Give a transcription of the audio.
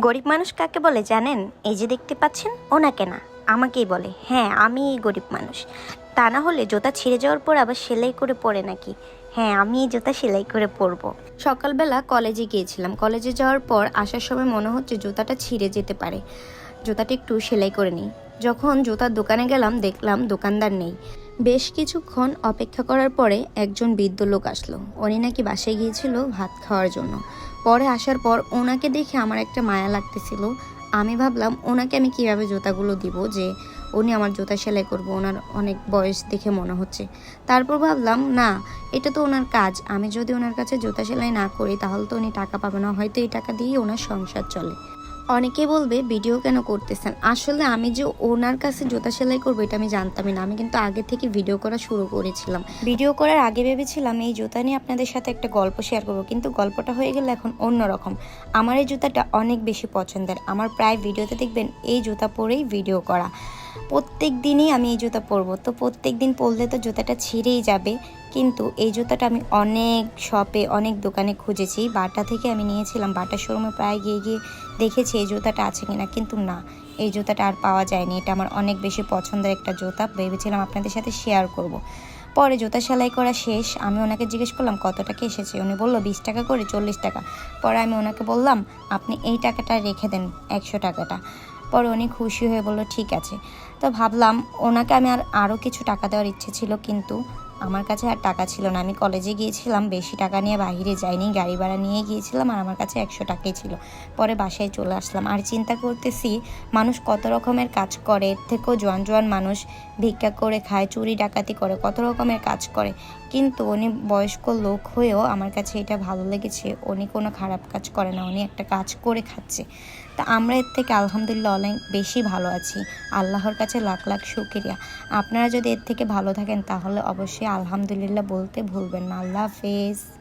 গরিব মানুষ কাকে বলে জানেন? এই যে দেখতে পাচ্ছেন, ওনাকে না। আমাকেই বলে। হ্যাঁ আমি এই গরিব মানুষ। তা না হলে জুতা ছিঁড়ে যাওয়ার পর আবার সেলাই করে পরে নাকি? হ্যাঁ আমি এই জুতা সেলাই করে পরব। সকালবেলা কলেজে গিয়েছিলাম। কলেজে যাওয়ার পর আসার সময় মনে হচ্ছে জুতাটা ছিঁড়ে যেতে পারে। জুতাটা একটু সেলাই করে নিই। যখন জুতার দোকানে গেলাম, দেখলাম দোকানদার নেই। বেশ কিছুক্ষণ অপেক্ষা করার পরে একজন বৃদ্ধ লোক আসলো। উনি নাকি বাসায় গিয়েছিল ভাত খাওয়ার জন্য। পরে আসার পর ওনাকে দেখে আমার একটা মায়া লাগতেছিল। আমি ভাবলাম, ওনাকে আমি কীভাবে জুতাগুলো দিব যে উনি আমার জুতা সেলাই করব, ওনার অনেক বয়স দেখে মনে হচ্ছে। তারপর ভাবলাম, না, এটা তো ওনার কাজ। আমি যদি ওনার কাছে জুতা সেলাই না করি, তাহলে তো উনি টাকা পাবে না। হয়তো এই টাকা দিয়েই ওনার সংসার চলে। অনেকে বলবে, ভিডিও কেন করতেছেন? আসলে আমি যে ওনার কাছে জুতা সেলাই করব এটা আমি জানতামই না। আমি কিন্তু আগে থেকে ভিডিও করা শুরু করেছিলাম। ভিডিও করার আগে ভেবেছিলাম এই জুতা নিয়ে আপনাদের সাথে একটা গল্প শেয়ার করব, কিন্তু গল্পটা হয়ে গেলে এখন অন্যরকম আমার এই জুতাটা অনেক বেশি পছন্দের। আমার প্রায় ভিডিওতে দেখবেন এই জুতা পরেই ভিডিও করা। প্রত্যেক দিনই আমি এই জুতা পরবো। তো প্রত্যেক দিন পরলে তো জুতাটা ছিঁড়েই যাবে। কিন্তু এই জুতাটা আমি অনেক শপে, অনেক দোকানে খুঁজেছি। বাটা থেকে আমি নিয়েছিলাম। বাটা শোরুমে প্রায় গিয়ে গিয়ে দেখেছি এই জুতাটা আছে কিনা। কিন্তু না, এই জুতাটা আর পাওয়া যায়নি। এটা আমার অনেক বেশি পছন্দের একটা জুতা। ভেবেছিলাম আপনাদের সাথে শেয়ার করব। পরে জুতা সেলাই করা শেষ। আমি ওনাকে জিজ্ঞেস করলাম কত টাকা এসেছে? উনি বলল, বিশ টাকা করে, চল্লিশ টাকা। পরে আমি ওনাকে বললাম, আপনি এই টাকাটা রেখে দেন একশো টাকাটা। পরে উনি খুশি হয়ে বলল ঠিক আছে। তো ভাবলাম, ওনাকে আমি আর আরও কিছু টাকা দেওয়ার ইচ্ছে ছিল, কিন্তু আমার কাছে আর টাকা ছিল না। আমি কলেজে গিয়েছিলাম, বেশি টাকা নিয়ে বাইরে যাইনি, গাড়ি ভাড়া নিয়ে গিয়েছিলাম আর আমার কাছে একশো টাকাই ছিল। পরে বাসায় চলে আসলাম। আর চিন্তা করতেছি, মানুষ কত রকমের কাজ করে, এর থেকেও জোয়ান জোয়ান মানুষ ভিক্ষা করে খায়, চুরি ডাকাতি করে, কত রকমের কাজ করে। কিন্তু উনি বয়স্ক লোক হয়েও আমার কাছে এটা ভালো লেগেছে, উনি কোনো খারাপ কাজ করে না, উনি একটা কাজ করে খাচ্ছে। তা আমরা এর থেকে আলহামদুলিল্লাহ অনেক বেশি ভালো আছি। আল্লাহর কাছে লাখ লাখ শুক্রিয়া। আপনারা যদি এর থেকে ভালো থাকেন, তাহলে অবশ্যই আলহামদুলিল্লাহ বলতে ভুলবেন না। আল্লাহ হাফেজ।